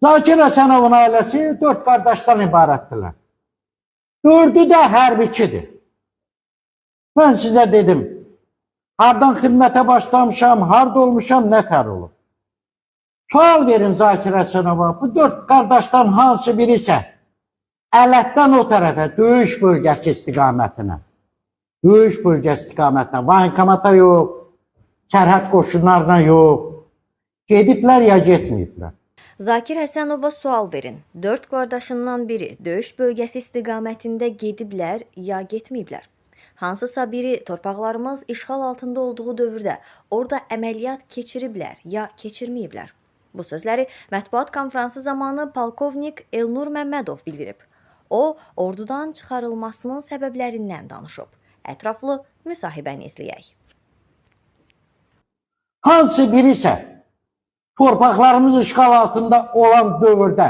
Zakir Həsənovun ailəsi dörd qardaşdan ibarətdirlər. Dördü də hərbiçidir. Mən sizə dedim, hardan xidmətə başlamışam, harda olmuşam, nə tər olub. Sual verin Zakir Həsənova, bu dörd qardaşdan hansı biri isə Ələtdən o tərəfə, döyüş bölgəsi istiqamətinə, döyüş bölgəsi istiqamətinə, vankamata yox, sərhəd qoşunlarına yox, gediblər ya getməyiblər. Zakir Həsənova sual verin. 4 qardaşından biri döyüş bölgəsi istiqamətində gediblər ya getməyiblər? Hansısa biri torpaqlarımız işğal altında olduğu dövrdə orada əməliyyat keçiriblər ya keçirməyiblər? Bu sözləri mətbuat konfransı zamanı polkovnik Elnur Məmmədov bildirib. O, ordudan çıxarılmasının səbəblərindən danışıb. Ətraflı müsahibəni izləyək. Hansı biri isə torpaqlarımız işğal altında olan dövrdə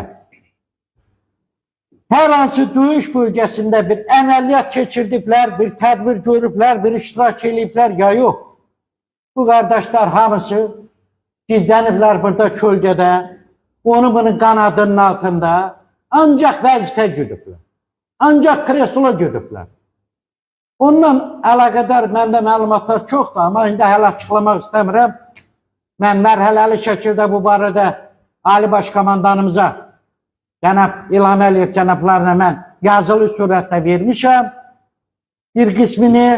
hər hansı döyüş bölgəsində bir əməliyyat keçirdiblər, bir tədbir görüblər, bir iştirak ediblər ya yox. Bu qardaşlar hamısı gizləniblər burada kölgədə, onu bunun qanadının altında ancaq vəzifə güdüblər. Ancaq kreslo güdüblər. Ondan əlaqədar məndə məlumatlar çoxdur, amma indi hələ açıqlamaq istəmirəm. Mən mərhələli şəkildə bu barədə Ali Baş Komandanımıza, cənab İlham Əliyev cənablarına mən yazılı surətdə vermişəm. Bir qismini,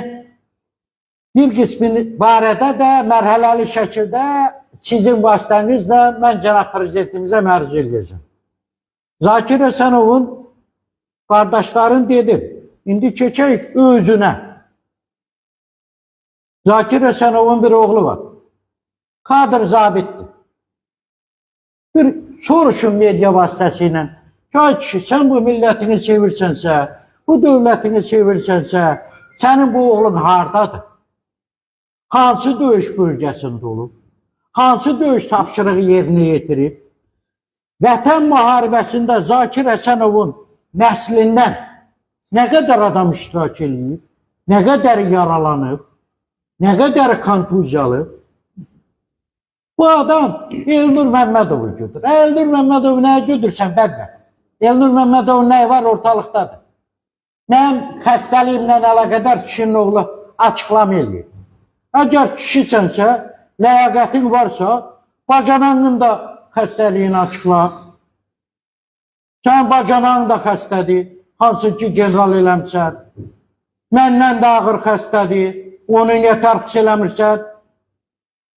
bir qismini barədə də mərhələli şəkildə sizin vasitənizlə mən cənab prezidentimizə mərc edəcəm. Zakir Həsənovun qardaşların dedim, indi keçək özünə. Zakir Həsənovun bir oğlu var. Kadr zabitdir. Bir soruşun media vasitəsilə. Çay kişi, sən bu millətini sevirsənsə, bu dövlətini sevirsənsə, sənin bu oğlun hardadır? Hansı döyüş bölgəsində olub? Hansı döyüş tapşırığı yerinə yetirib? Vətən müharibəsində Zakir Həsənovun nəslindən nə qədər adam iştirak edib, nə qədər yaralanıb, nə qədər kontuzyalı. Bu adam Elnur Məmmədovu götür. Elnur Məmmədovu nəyə götürsən bədbəxt? Elnur Məmmədovun nəyi var ortalıqdadır? Mənim xəstəliyimlə əlaqədar kişinin oğlu açıqlama eləyir. Əgər kişisənsə, ləyaqətin varsa, bacanağının da xəstəliyini açıqla. Sən bacanağın da xəstədir, hansı ki general eləmsən. Məndən də ağır xəstədir, onu niyə tərqis eləmirsən?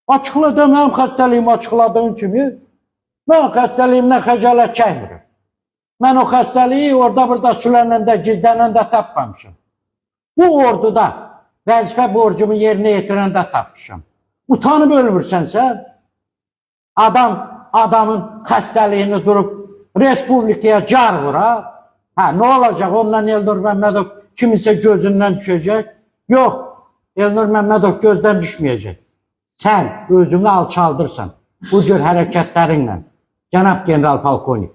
Açıqla da mənim xəstəliyimi açıqladığın kimi, mən xəstəliyimdən xəcalət çəkmirəm. Mən o xəstəliyi orada burada sülənəndə, gizlənəndə tapmamışam. Bu orduda vəzifə borcumu yerinə yetirəndə tapmışam. Utanıb ölmürsənsə, adam adamın xəstəliyini durub respublikaya car vura, hə, nə olacaq? Ondan Elnur Məmmədov kiminsə gözündən düşəcək? Yox, Elnur Məmmədov gözdən düşməyəcək. Sən özünü alçaldırsan bu cür hərəkətlərinlə, cənab general polkovnik.